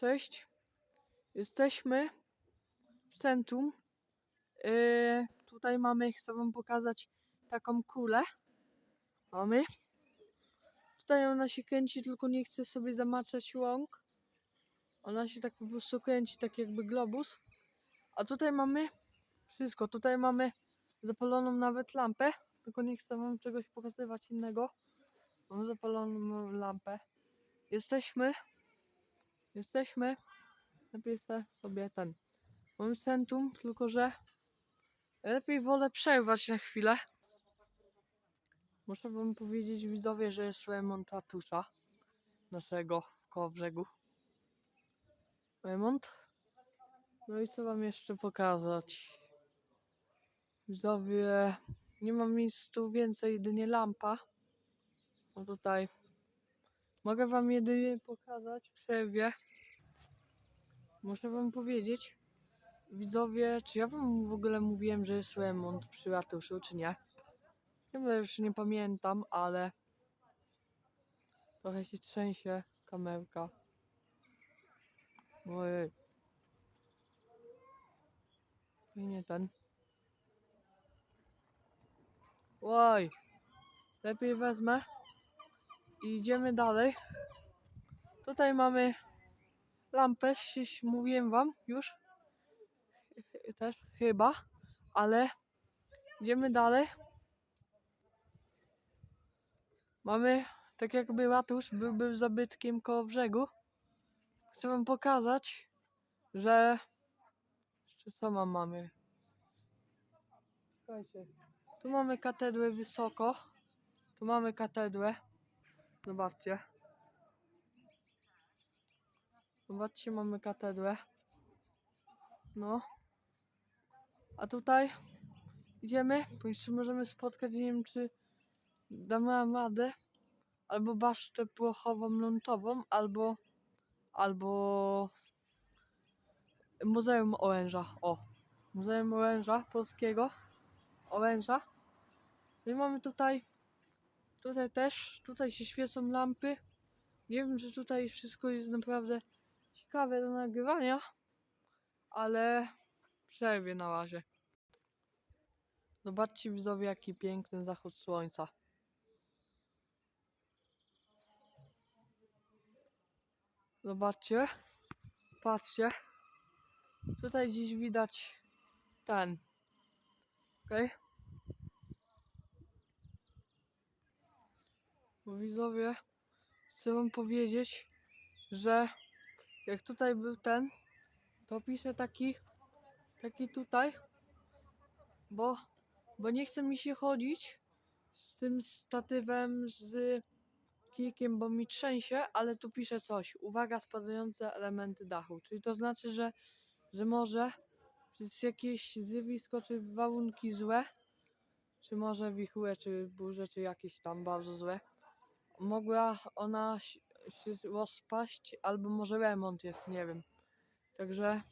Cześć. Jesteśmy w centrum. Yy, tutaj mamy, chcę wam pokazać taką kulę. Mamy. Tutaj ona się kręci, tylko nie chce sobie zamaczać łąk. Ona się tak po prostu kręci, tak jakby globus. A tutaj mamy wszystko. Tutaj mamy zapaloną nawet lampę. Tylko nie chcę wam czegoś pokazywać innego. Mam zapaloną lampę. Jesteśmy. Jesteśmy. Napiszę sobie ten. Mam centrum, tylko że lepiej wolę przerwać na chwilę. Muszę wam powiedzieć widzowie, że jest remont ratusza naszego koło brzegu. Remont. No i co wam jeszcze pokazać? Widzowie, nie mam nic tu więcej, jedynie lampa. No tutaj mogę wam jedynie pokazać w przerwie. Muszę wam powiedzieć, widzowie, czy ja wam w ogóle mówiłem, że jest remont przy ratuszu, czy nie? Wiem, już nie pamiętam, ale trochę się trzęsie kamerka. Ojej. I nie ten. Oj. Lepiej wezmę. Idziemy dalej. Tutaj mamy lampę, mówiłem wam już. Też chyba, ale idziemy dalej. Mamy tak jakby ratusz byłby zabytkiem koło brzegu. Chcę wam pokazać, że jeszcze co mam mamy? Tu mamy katedrę wysoko. Tu mamy katedrę. Zobaczcie. Zobaczcie, mamy katedrę. No. A tutaj idziemy, bo jeszcze możemy spotkać, nie wiem czy damy radę, albo basztę prochową lądową, albo albo Muzeum Oręża. O, Muzeum Oręża Polskiego. Oręża. No i mamy tutaj, tutaj też, tutaj się świecą lampy. Nie wiem, czy tutaj wszystko jest naprawdę ciekawe do nagrywania, ale przerwie na razie. Zobaczcie widzowie, jaki piękny zachód słońca. Zobaczcie. Patrzcie. Tutaj gdzieś widać ten. Okej. Bo widzowie, chcę wam powiedzieć, że jak tutaj był ten, to piszę taki, taki tutaj, bo, bo nie chce mi się chodzić z tym statywem, z kijkiem, bo mi trzęsie, ale tu pisze coś. Uwaga, spadające elementy dachu. Czyli to znaczy, że, że może jest jakieś zjawisko, czy warunki złe, czy może wichurę, czy burze, czy jakieś tam bardzo złe. Mogła ona się rozpaść, albo może remont jest, nie wiem. Także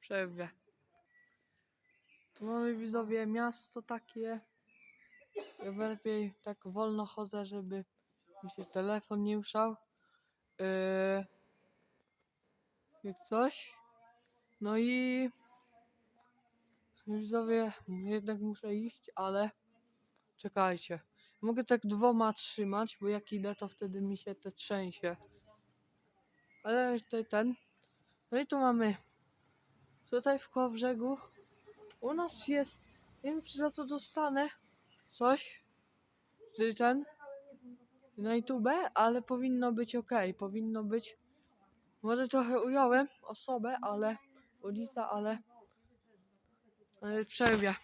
przerwie. Tu mamy widzowie miasto takie. Ja lepiej tak wolno chodzę, żeby mi się telefon nie ruszał. Yy, jak coś. No i widzowie, jednak muszę iść, ale czekajcie. Mogę tak dwoma trzymać, bo jak idę, to wtedy mi się te trzęsie. Ale tutaj ten. No i tu mamy. Tutaj w koło brzegu. U nas jest. Nie wiem, czy za to dostanę coś. Czy ten. Na YouTube, ale powinno być ok. Powinno być. Może trochę ująłem osobę, ale. Ulica, ale. Ale przerwie.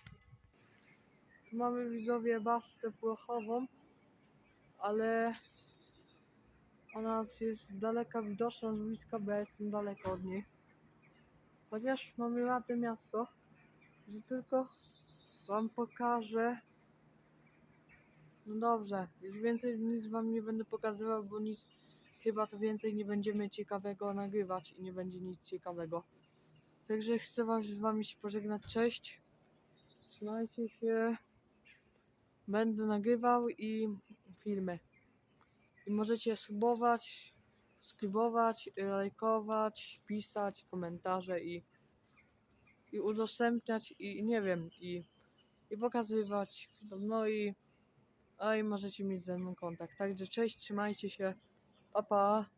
Mamy widzowie basztę prochową, ale ona jest daleka widoczna, z bliska, bo ja jestem daleko od niej. Chociaż mamy ładne miasto, że tylko wam pokażę. No dobrze, już więcej nic wam nie będę pokazywał, bo nic chyba to więcej nie będziemy ciekawego nagrywać i nie będzie nic ciekawego. Także chcę was z wami się pożegnać. Cześć. Trzymajcie się. Będę nagrywał i filmy. I możecie subować, skrybować, lajkować, pisać komentarze i, i udostępniać i nie wiem, i, i pokazywać. No i, a i możecie mieć ze mną kontakt. Także cześć, trzymajcie się, pa pa.